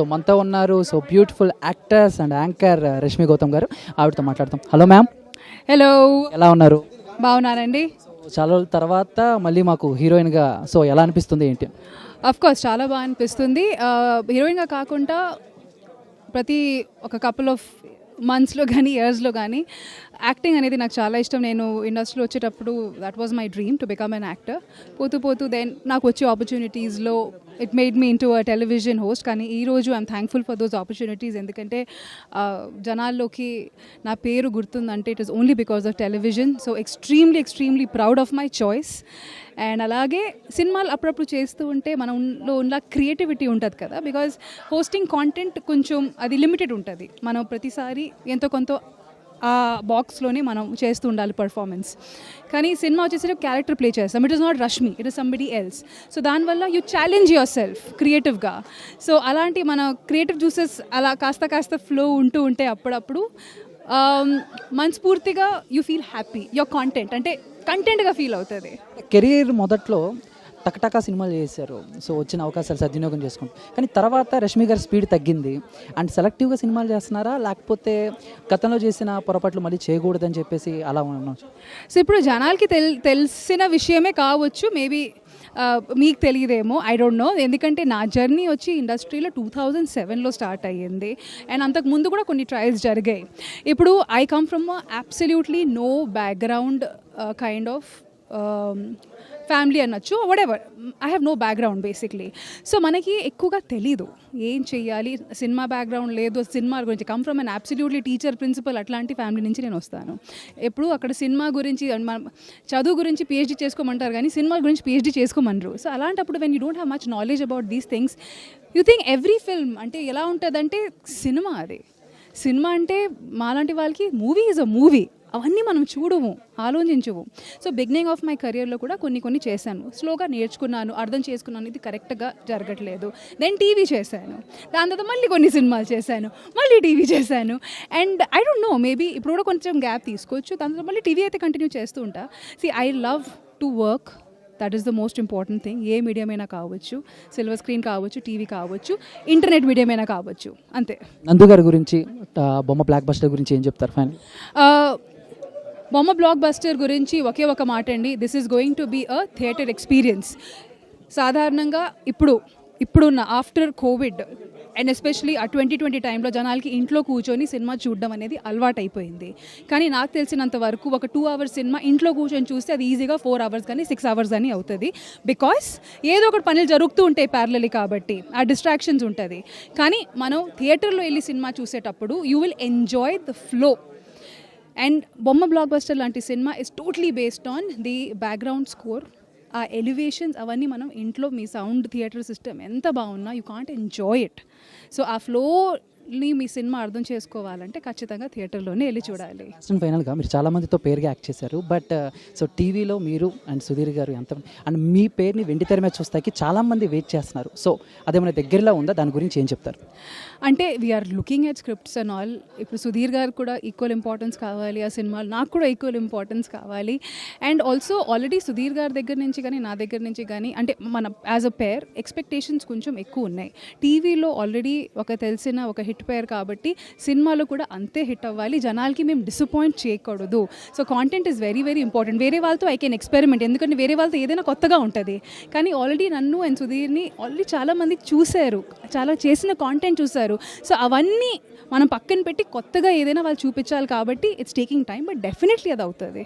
So మనతో ఉన్నారు so beautiful actors and anchor Rashmi Gautam garu. ఆవిడతో మాట్లాడతాం హలో మ్యామ్ హలో ఎలా ఉన్నారు? బాగున్నారండి? సో చాలా రోజుల తర్వాత మళ్ళీ మాకు హీరోయిన్గా సో ఎలా అనిపిస్తుంది ఏంటి? అఫ్ కోర్స్ చాలా బాగా అనిపిస్తుంది. హీరోయిన్గా కాకుండా ప్రతి ఒక కపుల్ ఆఫ్ మంత్స్లో కానీ ఇయర్స్లో కానీ యాక్టింగ్ అనేది నాకు చాలా ఇష్టం. నేను ఇండస్ట్రీలో వచ్చేటప్పుడు that was my dream to become an actor పోతూ పోతూ దెన్ నాకు వచ్చే ఆపర్చునిటీస్లో it made me into a television host కానీ ఈరోజు I'm thankful for those opportunities ఎందుకంటే జనాల్లోకి నా పేరు గుర్తుందంటే it is only because of television so extremely extremely proud of my choice and అలాగే సినిమాలు అప్పుడప్పుడు చేస్తూ ఉంటే మనలో ఉన్న క్రియేటివిటీ ఉంటుంది కదా. బికాజ్ హోస్టింగ్ కాంటెంట్ కొంచెం అది లిమిటెడ్ ఉంటుంది. మనం ప్రతిసారి ఎంతో కొంత ఆ బాక్స్లోనే మనం చేస్తూ ఉండాలి పర్ఫార్మెన్స్ కానీ సినిమా వచ్చేసరికి క్యారెక్టర్ ప్లే చేస్తాం. It is not Rashmi it is somebody else so దానివల్ల యూ ఛాలెంజ్ యువర్ సెల్ఫ్ క్రియేటివ్గా సో అలాంటి మన క్రియేటివ్ జ్యూసెస్ అలా కాస్త కాస్త ఫ్లో ఉంటూ ఉంటే అప్పుడప్పుడు um, మనస్ఫూర్తిగా you feel happy your content అంటే కంటెంట్గా ఫీల్ అవుతుంది. కెరీర్ మొదట్లో టకటకా సినిమాలు చేశారు. సో వచ్చిన అవకాశాలు సద్వినియోగం చేసుకుంటారు కానీ తర్వాత రష్మి గారి స్పీడ్ తగ్గింది. అండ్ సెలెక్టివ్గా సినిమాలు చేస్తున్నారా? లేకపోతే గతంలో చేసిన పొరపాట్లు మళ్ళీ చేయకూడదని చెప్పేసి అలా ఉన్నాం సో ఇప్పుడు జనాలకి తెల్ తెలిసిన విషయమే కావచ్చు. మేబీ మీకు తెలియదేమో. I don't know. ఎందుకంటే నా జర్నీ వచ్చి ఇండస్ట్రీలో టూ థౌజండ్ సెవెన్లో స్టార్ట్ అయ్యింది. అండ్ అంతకు ముందు కూడా కొన్ని ట్రయల్స్ జరిగాయి. ఇప్పుడు I come from absolutely no background kind of family అనొచ్చు whatever I have no background basically so మనకి ఎక్కువగా తెలీదు ఏం చెయ్యాలి. సినిమా బ్యాక్గ్రౌండ్ లేదు. సినిమా గురించి come from an absolutely teacher principal అట్లాంటి ఫ్యామిలీ నుంచి నేను వస్తాను. ఎప్పుడు అక్కడ సినిమా గురించి చదువు గురించి పిహెచ్డీ చేసుకోమంటారు కానీ సినిమా గురించి పిహెచ్డీ చేసుకోమనరు సో అలాంటప్పుడు when you don't have much knowledge about these things you think every film అంటే ఎలా ఉంటుందంటే సినిమా అది. సినిమా అంటే మాలాంటి వాళ్ళకి మూవీ ఈజ్ అ మూవీ అవన్నీ మనం చూడము ఆలోచించము. సో బిగినింగ్ ఆఫ్ మై కెరియర్లో కూడా కొన్ని కొన్ని చేశాను. స్లోగా నేర్చుకున్నాను అర్థం చేసుకున్నాను. ఇది కరెక్ట్గా జరగట్లేదు. దెన్ టీవీ చేశాను. దాని తర్వాత మళ్ళీ కొన్ని సినిమాలు చేశాను. మళ్ళీ టీవీ చేశాను. And I don't know maybe ఇప్పుడు కూడా కొంచెం గ్యాప్ తీసుకోవచ్చు. దాని తర్వాత మళ్ళీ టీవీ అయితే కంటిన్యూ చేస్తూ ఉంటా. See I love to work that is the most important thing A medium అయినా కావచ్చు. సిల్వర్ స్క్రీన్ కావచ్చు టీవీ కావచ్చు. ఇంటర్నెట్ మీడియం అయినా కావచ్చు. అంతే. నందు గారి గురించి బొమ్మ బ్లాక్ బస్టర్ గురించి ఏం చెప్తారు? ఫైనల్ ఆ, బొమ్మ బ్లాక్ బస్టర్ గురించి ఒకే ఒక మాట అండి. This is going to be a theatre experience సాధారణంగా ఇప్పుడు ఇప్పుడున్న ఆఫ్టర్ కోవిడ్ అండ్ ఎస్పెషలీ ఆ ట్వంటీ ట్వంటీ టైంలో జనాలకి ఇంట్లో కూర్చొని సినిమా చూడడం అనేది అలవాటు అయిపోయింది కానీ నాకు తెలిసినంత వరకు ఒక టూ అవర్స్ సినిమా ఇంట్లో కూర్చొని చూస్తే అది ఈజీగా ఫోర్ అవర్స్ కానీ సిక్స్ అవర్స్ కానీ అవుతుంది. బికాస్ ఏదో ఒకటి పనులు జరుగుతూ ఉంటాయి ప్యారలీ కాబట్టి ఆ డిస్ట్రాక్షన్స్ ఉంటుంది. కానీ మనం థియేటర్లో వెళ్ళి సినిమా చూసేటప్పుడు you will enjoy the flow and బొమ్మ బ్లాక్ బస్టర్ లాంటి cinema is totally based on the background score ఆ ఎలివేషన్స్ అవన్నీ మనం ఇంట్లో మీ సౌండ్ థియేటర్ సిస్టమ్ ఎంత బాగున్నా you can't enjoy it so ఆ ఫ్లో ఫ్లోని మీ సినిమా అర్థం చేసుకోవాలంటే ఖచ్చితంగా థియేటర్లోనే వెళ్ళి చూడాలి. అండ్ ఫైనల్గా మీరు చాలా మందితో పేరుగా యాక్ట్ చేశారు. బట్ సో టీవీలో మీరు అండ్ సుధీర్ గారు ఎంత అండ్ మీ పేరుని వెండి తెర మీద చూస్తాకి చాలా మంది వెయిట్ చేస్తున్నారు. సో అదేమైనా దగ్గరలో ఉందా? దాని గురించి ఏం చెప్తారు? అంటే we're looking at scripts and all ఇప్పుడు సుధీర్ గారు కూడా ఈక్వల్ ఇంపార్టెన్స్ కావాలి. ఆ సినిమాలు నాకు కూడా ఈక్వల్ ఇంపార్టెన్స్ కావాలి. అండ్ ఆల్సో ఆల్రెడీ సుధీర్ గారి దగ్గర నుంచి కానీ నా దగ్గర నుంచి కానీ అంటే మన యాజ్ అ పేర్ ఎక్స్పెక్టేషన్స్ కొంచెం ఎక్కువ ఉన్నాయి. టీవీలో ఆల్రెడీ ఒక తెలిసిన ఒక హిట్ పేర్ కాబట్టి సినిమాలో కూడా అంతే హిట్ అవ్వాలి. జనాలకి మేము డిసప్పాయింట్ చేయకూడదు. So content is very very important వేరే వాళ్ళతో ఐ కెన్ ఎక్స్పెరిమెంట్ ఎందుకంటే వేరే వాళ్ళతో ఏదైనా కొత్తగా ఉంటుంది. కానీ ఆల్రెడీ నన్ను అండ్ సుధీర్ని ఆల్రెడీ చాలామంది చూశారు. చాలా చేసిన కాంటెంట్ చూశారు. సో అవన్నీ మనం పక్కన పెట్టి కొత్తగా ఏదైనా వాళ్ళు చూపించాలి కాబట్టి it's taking time but definitely అది అవుతుంది.